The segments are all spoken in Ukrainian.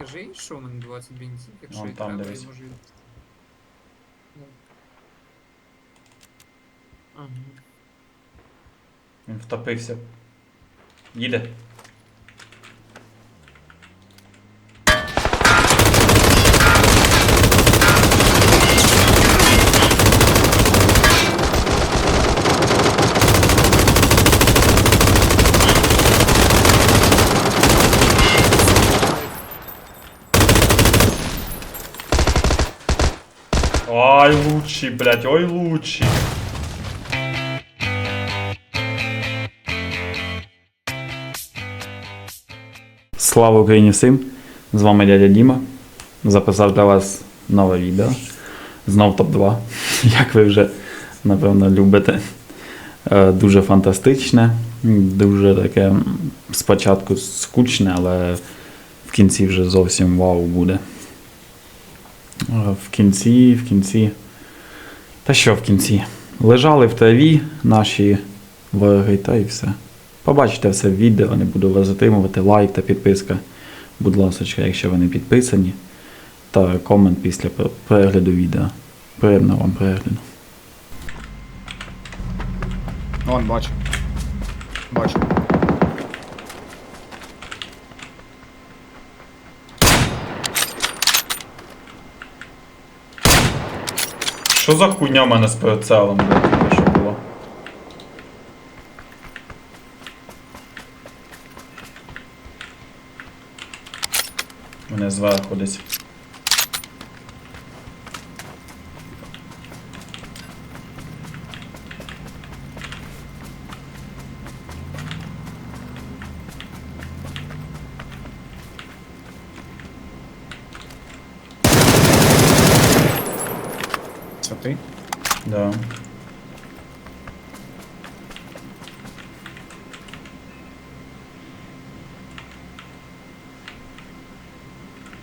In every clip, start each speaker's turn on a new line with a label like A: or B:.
A: Скажи, що у мене 20 бензин, якщо
B: Вон
A: і
B: там,
A: треба,
B: дивись.
A: я можу. їй- Ну. Ага.
B: Він втопився. Їде. Ай, лучший, блядь, ой, лучший. Слава Україні всім! З вами дядя Діма. Записав для вас нове відео. Знов топ-2, як ви вже напевно любите. Е, Дуже фантастичне, дуже таке спочатку скучне, але в кінці вже зовсім вау буде. Е, В кінці, в кінці. Та що в кінці? Лежали в траві наші вороги, та і все. Побачите все в відео, не буду вас затримувати. Лайк та підписка, будь ласка, якщо ви не підписані. Та комент після перегляду відео. Приємного вам перегляду.
C: Вон, бачу. Бачу.
B: Що за хуйня в мене з прицелом, блядь, що було? Мене зверху десь.
C: Це ти?
B: Да.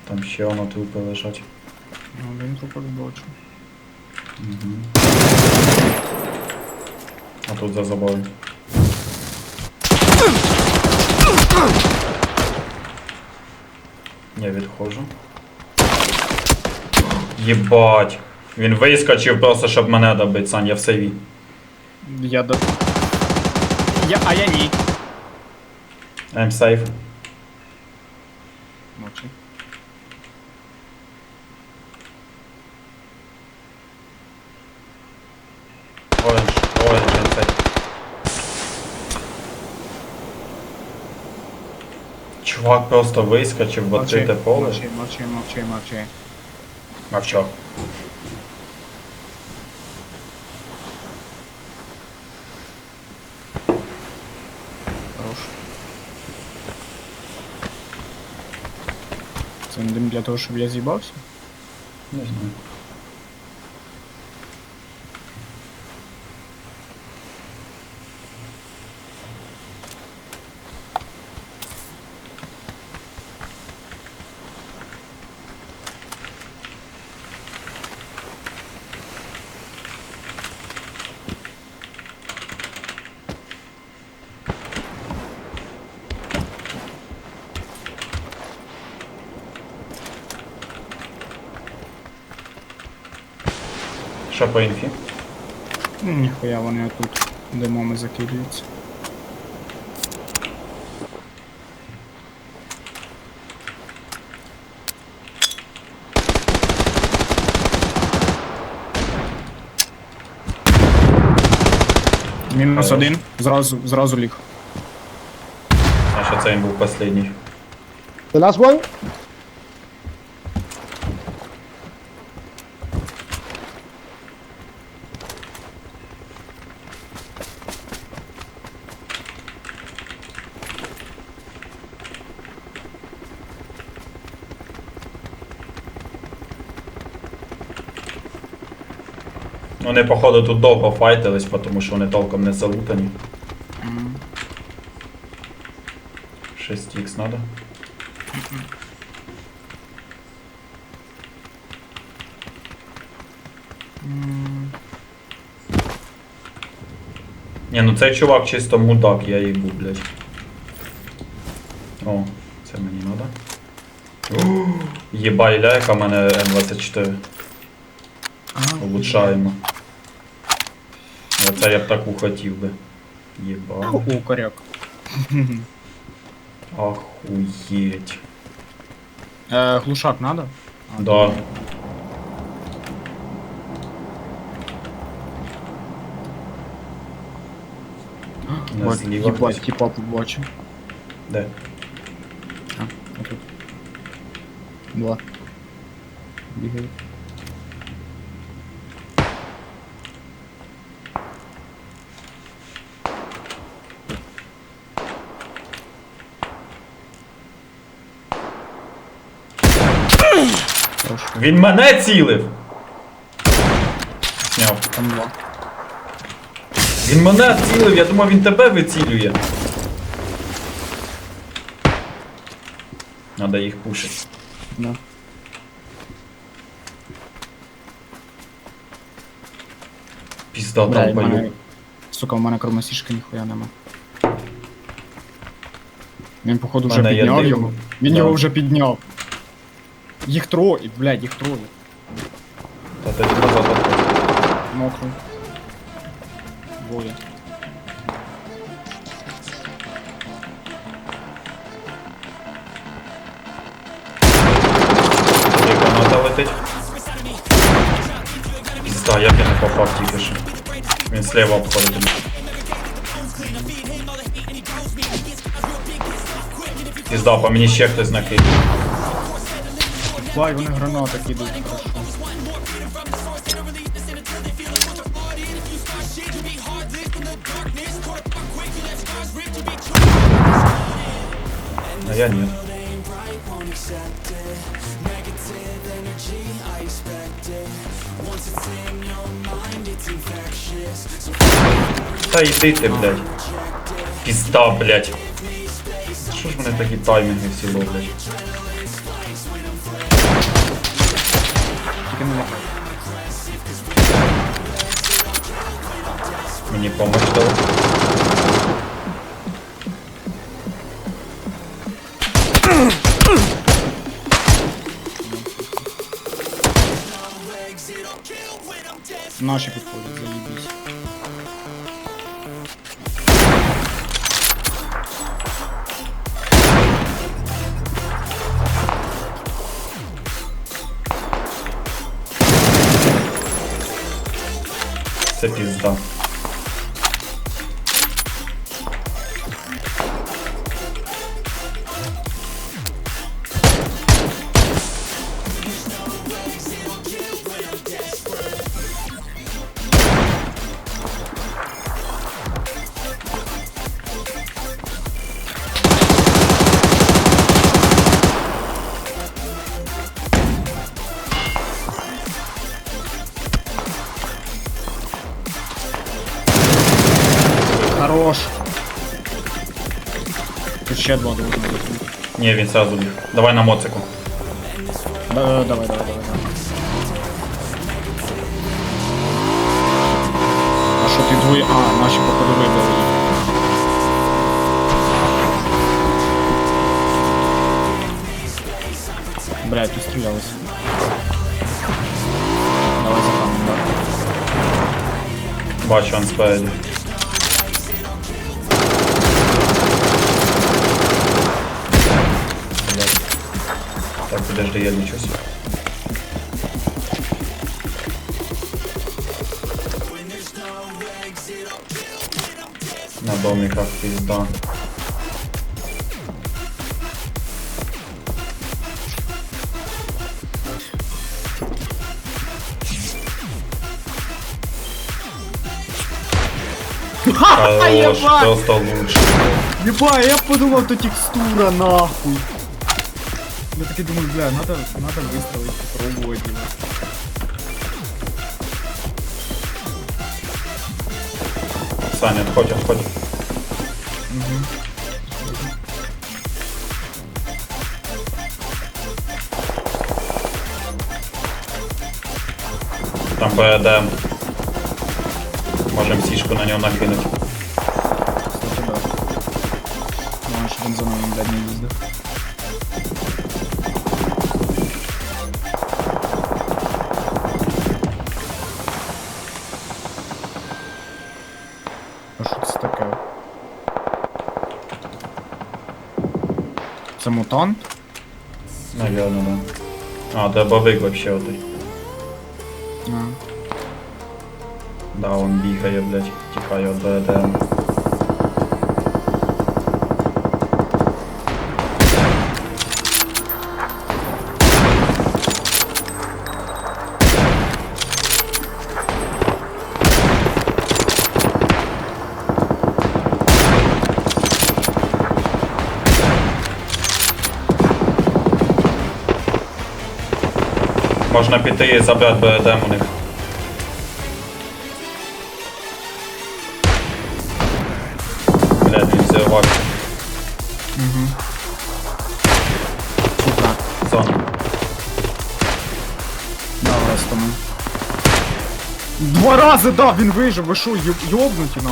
B: Там ще воно трупи лежать.
C: Ну, один трупок бачу.
B: Угу. А тут за забором. Я відходжу. Єбать. Він вискочив просто, щоб мене добити, Сань, я в сейві.
C: Я до. Я, а я ні.
B: I'm safe.
C: Мовчи.
B: Оранж, оранж, safe. Чувак просто вискочив в відкрите поле.
C: Мовчи, мовчи, мовчи, мовчи.
B: Мовчав.
C: Хорош. Це не для того, щоб я з'їбався?
B: Не знаю. Що по інфі?
C: Ну, Ніхуя вони тут димоми закидуються. Мінус один, зразу, зразу ліг.
B: А що це він був останній?
D: The last one?
B: Вони, походу, тут довго файтились, тому що вони толком не залутані. 6х надо. Ні, ну цей чувак чисто мудак, я їбу, блядь. О, це мені надо. Єбай, ля, яка в мене М24. Улучшаємо. Оце я б таку хотів би. Єба.
C: О, коряк.
B: Ахуєть.
C: Е, глушак надо? А,
B: Да. Не
C: Бать,
B: зліва
C: Єбать,
B: хтось.
C: типа побачив.
B: Де?
C: А, отут. Два. Бігають.
B: Він мене цілив! Сняв.
C: Там два.
B: Він мене цілив, я думав, він тебе вицілює. Надо їх пушити.
C: Да.
B: Пізда
C: Бля,
B: там
C: в мене... Сука, у мене кроме сішки ніхуя нема. Він походу вже
B: Мене є
C: підняв
B: дим.
C: його. Він
B: Да.
C: його вже підняв. Їх троє, блядь, їх троє.
B: Та тоді назад отходь.
C: Мокро. Двоє.
B: Летить. Пізда, як я не попав тільки що. Він слева обходить. Пізда, по мені ще хтось накид.
C: Бай, вони гранати кидають, хорошо.
B: А я ні. Та йди ти, блядь. Пізда, блядь. Що ж вони такі таймінги всі ловлять?
C: Тільки не лякай.
B: Мені помощь дали.
C: Наші підходять, заїбісь.
B: Це пізда.
C: ще два должно бути.
B: Ні, він сразу біг. Давай на моцику.
C: Да, давай, давай, давай, давай. А що ти двоє? А, наші походу вибили їх. Блядь, тут стрілялися. Давай за камнем, да.
B: Бачу, він спереді. Подожди, я лічусь. На домиках пизда. Хорош,
C: ебать!
B: просто лучше.
C: Єба, я подумав, то текстура нахуй. Я такий думаю, бля, надо, надо виставити, попробувати його.
B: Саня, отходь, отходь. Там БДМ. Можем сішку на нього накинути.
C: Кстати, да. Ну, а щоб він за нами, блядь, не їздив. Це мутант?
B: Наверное, да. А, треба бабик вообще вот
C: А.
B: Да, он бігає, блядь, тікає да, БДМ. Можна піти і забрати БДМ у них. Блядь, він зірвався.
C: Сука.
B: Зона.
C: Давай тому. Два рази дав, він вижив, ви що, йоб- йобнуті на.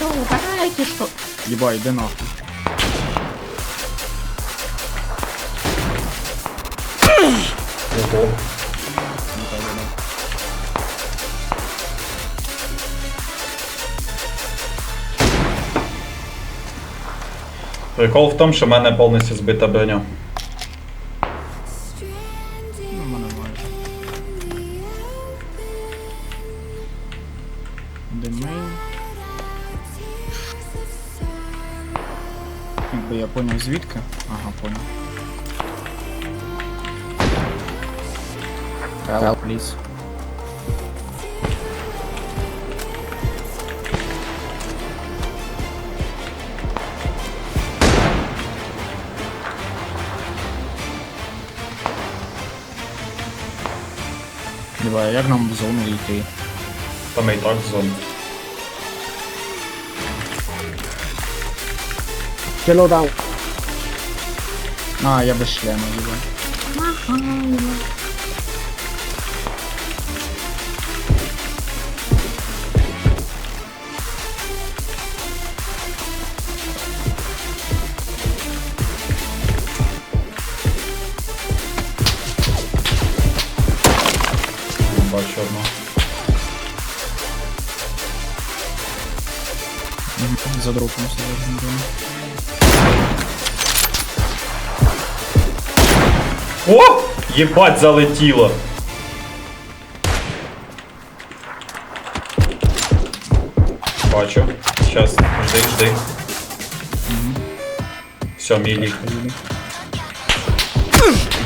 C: Ви чого, угораєте, що? Єба, йди нахуй.
B: Прикол в тому, що в мене повністю збита броня.
C: Ну, в мене майже. Димей. Якби я поняв звідки. Ага, поняв. Help, please. Давай, як нам в зону йти?
B: Там і так зона.
D: Yellow down.
C: А, я без шлема, їбай.
B: Бачу
C: я думаю.
B: О! Єбать залетіло! Бачу. Щас, жди, жди. Все, мій лік.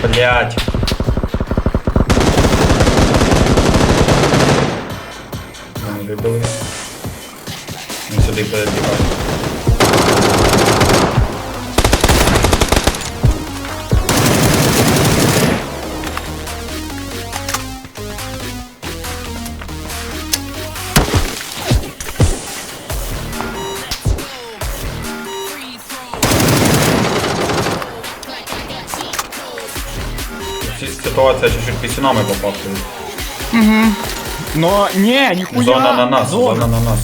B: Блять. Мене вибили. Він сюди перебігав. Ці- Ситуація чуть-чуть пісюнами попахує.
C: Но, не, ніхуя!
B: Зона на нас, зона на нас.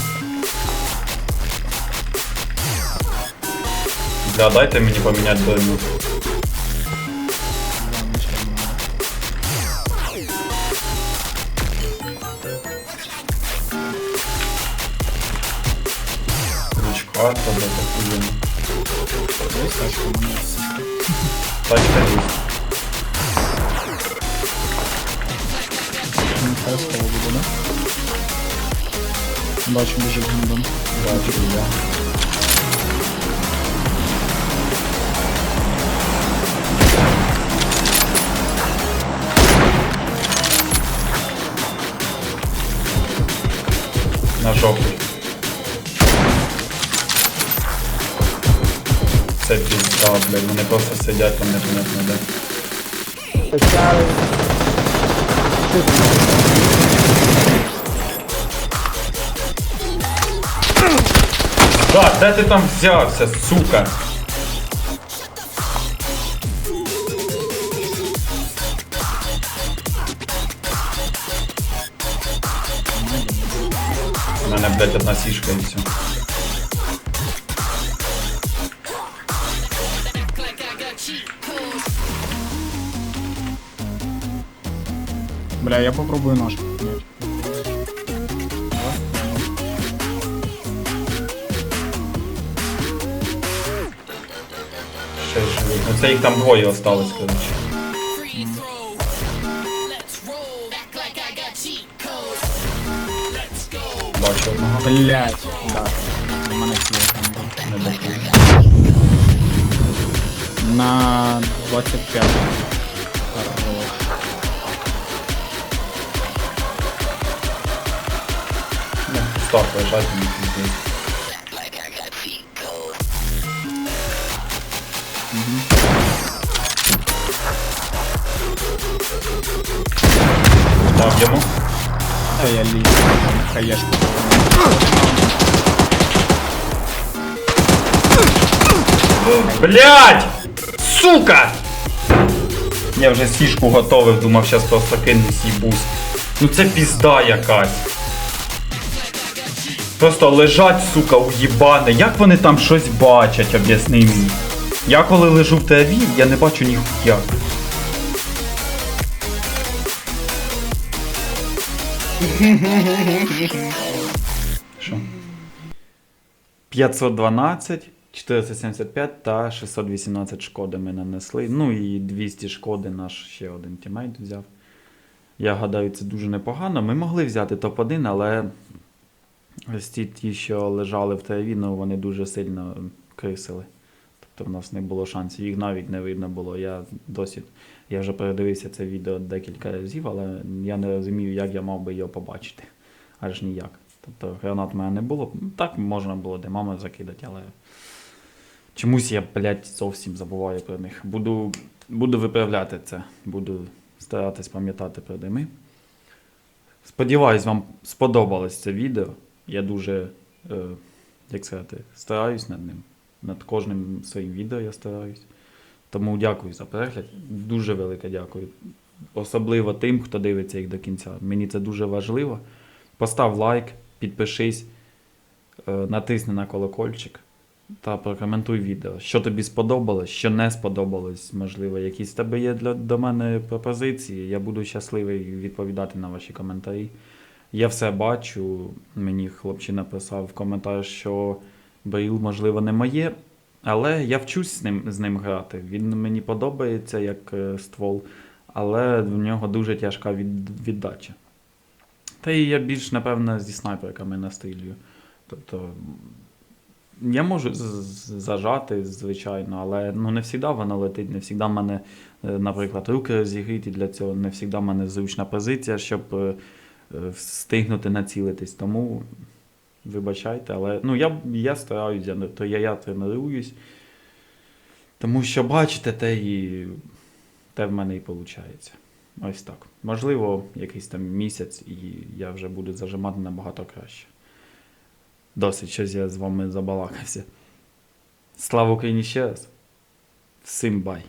B: Бля, дайте мені поміняти броню. Ручка, то да, такую.
C: Ось тачка у мене сішка.
B: Тачка есть.
C: Не хрестова буде, да? Бачу, біжить гандон.
B: Бачу, я. На жовтий. Це пізда, блядь, вони просто сидять там непонятно де.
D: The
B: Да, де ти там взявся, сука? У мене, блядь, одна сішка і все.
C: Бля, я попробую нож.
B: Це їх там двоє осталось, коротше.
E: Free throw. Let's roll. Act like I got cheat codes. Let's go.
B: Бачу одного.
C: Блять, да. У мене кіл там був.
B: Не бачу.
C: На 25.
B: Ну, старт лежать, Дав йому.
C: Та я лі. Хаєшку.
B: Блять! Сука! Я вже сішку готовив, думав, зараз просто кинусь і буст. Ну це пізда якась. Просто лежать, сука, уїбане. Як вони там щось бачать, об'ясни мені. Я коли лежу в ТВ, я не бачу ніхуя. Що? 512, 475 та 618 шкоди ми нанесли. Ну і 200 шкоди наш ще один тімейт взяв. Я гадаю, це дуже непогано. Ми могли взяти топ-1, але ось ті, ті, що лежали в ТВ, ну вони дуже сильно крисили. Тобто в нас не було шансів, їх навіть не видно було. Я досі, я вже передивився це відео декілька разів, але я не розумію, як я мав би його побачити. Аж ніяк. Тобто гранат в мене не було. Так можна було димами закидати, але чомусь я, блядь, зовсім забуваю про них. Буду, буду виправляти це. Буду старатись пам'ятати про дими. Сподіваюсь, вам сподобалось це відео. Я дуже, е, як сказати, стараюсь над ним. Над кожним своїм відео я стараюсь. Тому дякую за перегляд. Дуже велике дякую. Особливо тим, хто дивиться їх до кінця. Мені це дуже важливо. Постав лайк, підпишись, е, натисни на колокольчик та прокоментуй відео. Що тобі сподобалось, що не сподобалось, можливо, якісь в тебе є для, до мене пропозиції. Я буду щасливий відповідати на ваші коментарі. Я все бачу. Мені хлопчина писав в коментар, що Бейл, можливо, не моє. Але я вчусь з ним, з ним грати. Він мені подобається як е, ствол, але в нього дуже тяжка від, віддача. Та і я більш, напевно, зі снайперками настрілюю. Тобто, я можу зажати, звичайно, але ну, не завжди вона летить, не завжди в мене, е, наприклад, руки розігріті для цього, не завжди в мене зручна позиція, щоб е, встигнути націлитись. Тому вибачайте, але ну, я, я стараюсь, я, не- то я, я тренуюсь. Тому що бачите, те і те в мене і виходить. Ось так. Можливо, якийсь там місяць, і я вже буду зажимати набагато краще. Досить щось я з вами забалакався. Слава Україні ще раз. Всім бай!